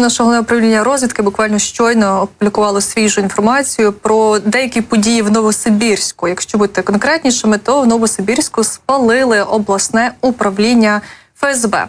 Наше головне управління розвідки буквально щойно опублікувало свіжу інформацію про деякі події в Новосибірську. Якщо бути конкретнішими, то в Новосибірську спалили обласне управління. ФСБ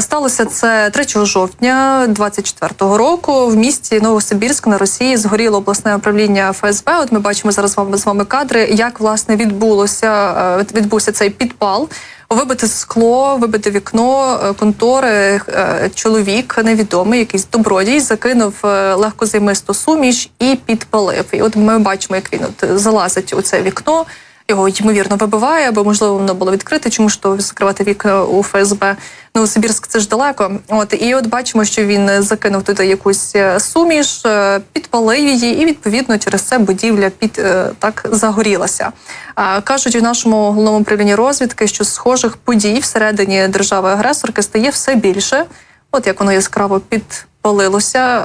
сталося це 3 жовтня 24-го року. В місті Новосибірськ на Росії згоріло обласне управління ФСБ. От ми бачимо зараз з вами кадри, як власне відбулося е, відбувся цей підпал. Вибите скло, вибите вікно е, контори. е, Чоловік невідомий, якийсь добродій, закинув легкозаймисту суміш і підпалив. І от ми бачимо, як він от залазить у це вікно. Його ймовірно вибиває, бо можливо воно було відкрите. Чому ж то закривати вікна у ФСБ? Ну Сибірськ це ж далеко. От і от бачимо, що він закинув туди якусь е, суміш, е, підпалив її, і відповідно через це будівля під е, так загорілася. Кажуть у нашому головному управлінні розвідки, що схожих подій всередині держави-агресорки стає все більше. От як воно яскраво підпалилося.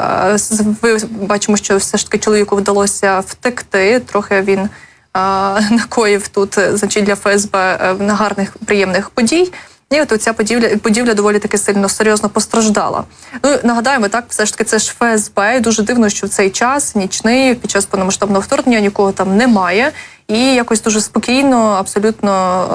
Бачимо, що все ж таки чоловіку вдалося втекти. Трохи він накоїв тут, е, значить, для ФСБ е, негарних приємних подій. І от ця будівля, будівля доволі таки сильно серйозно постраждала. Ну нагадаємо, так все ж таки це ж ФСБ. І дуже дивно, що в цей час нічний під час повномасштабного вторгнення нікого там немає. І якось дуже спокійно, абсолютно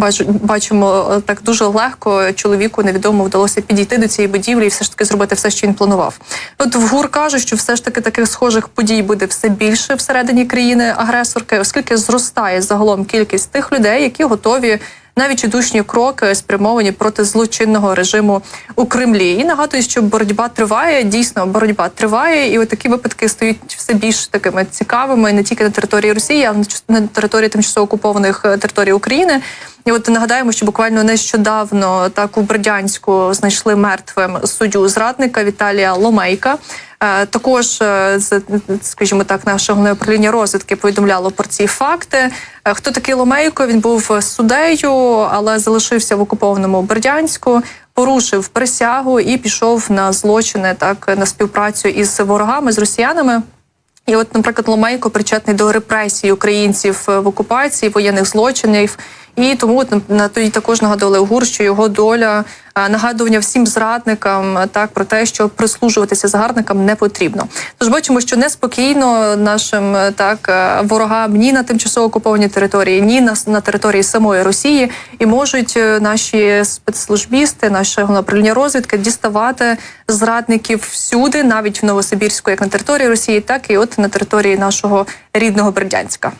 е, бачимо е, так дуже легко чоловіку невідомо вдалося підійти до цієї будівлі і все ж таки зробити все, що він планував. От в ГУР кажуть, що все ж таки таких схожих подій буде все більше всередині країни агресорки, оскільки зростає загалом кількість тих людей, які готові на відчайдушні кроки спрямовані проти злочинного режиму у Кремлі. І нагадую, що боротьба триває. Дійсно, боротьба триває, і от такі випадки стають все більш такими цікавими не тільки на території Росії, а на території тимчасово окупованих е, територій України. І от нагадаємо, що буквально нещодавно так у Бердянську знайшли мертвим суддю зрадника Віталія Ломейка. Е, Також, е, з- скажімо так, наше головне управління розвідки повідомляло про ці факти. Е, Хто такий Ломейко? Він був суддею, але залишився в окупованому Бердянську, порушив присягу і пішов на злочини, так на співпрацю із ворогами з росіянами. І от, наприклад, Ломейко причетний до репресій українців в окупації, воєнних злочинів. І тому от, на- тоді також нагадували ГУР, що його доля е, нагадування всім зрадникам е, так про те, що прислужуватися загарбникам не потрібно. Тож бачимо, що неспокійно нашим е, так ворогам ні на тимчасово окупованій території, ні на, на території самої Росії, і можуть наші спецслужбісти, наше управління розвідки діставати зрадників всюди, навіть в Новосибірську, як на території Росії, так і от на території нашого рідного Бердянська.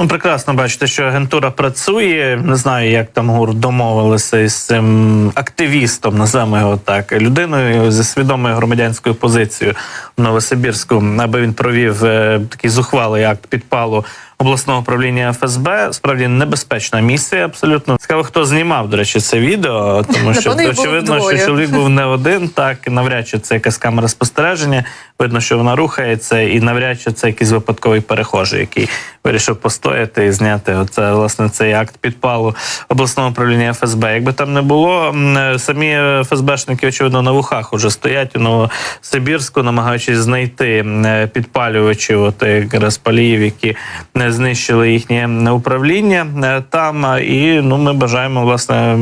Ну, прекрасно бачите, що агентура працює. Не знаю, як там ГУР домовилися із цим активістом, називаємо його так, людиною зі свідомою громадянською позицією в Новосибірську, аби він провів е, такий зухвалий акт підпалу обласного управління ФСБ. Справді небезпечна місія. Абсолютно цікаво, хто знімав, до речі, це відео, тому що очевидно, що чоловік був не один. Так навряд чи це якась камера спостереження. Видно, що вона рухається, і навряд чи це якийсь випадковий перехожий, який вирішив постояти і зняти оце власне цей акт підпалу обласного управління ФСБ. Якби там не було, е, самі ФСБшники, очевидно, на вухах уже стоять у Новосибірську, намагаючись знайти е, підпалювачів, от якраз паліїв, які не знищили їхнє управління е, там. е, І ну ми бажаємо власне.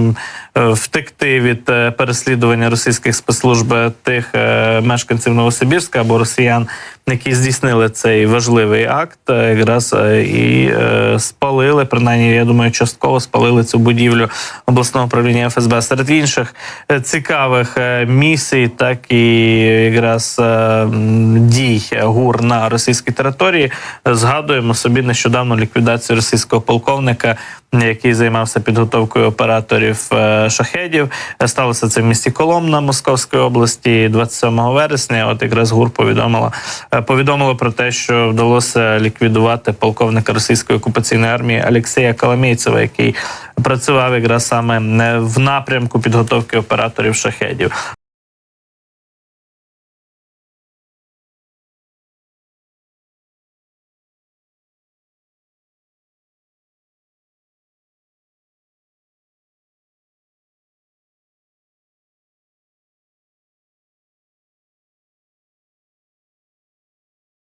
Е, Втекти від е, переслідування російських спецслужб тих е, мешканців Новосибірська або росіян, які здійснили цей важливий акт, якраз і спалили, принаймні, я думаю, частково спалили цю будівлю обласного управління ФСБ. Серед інших цікавих місій, так і якраз дій ГУР на російській території. Згадуємо собі нещодавно ліквідацію російського полковника, який займався підготовкою операторів е, шахедів. Е, Сталося це в місті Коломна Московської області 27 вересня. От якраз ГУР повідомила е, повідомило про те, що вдалося ліквідувати полковника російської окупаційної армії Олексія Коломійцева, який працював якраз саме в напрямку підготовки операторів шахедів.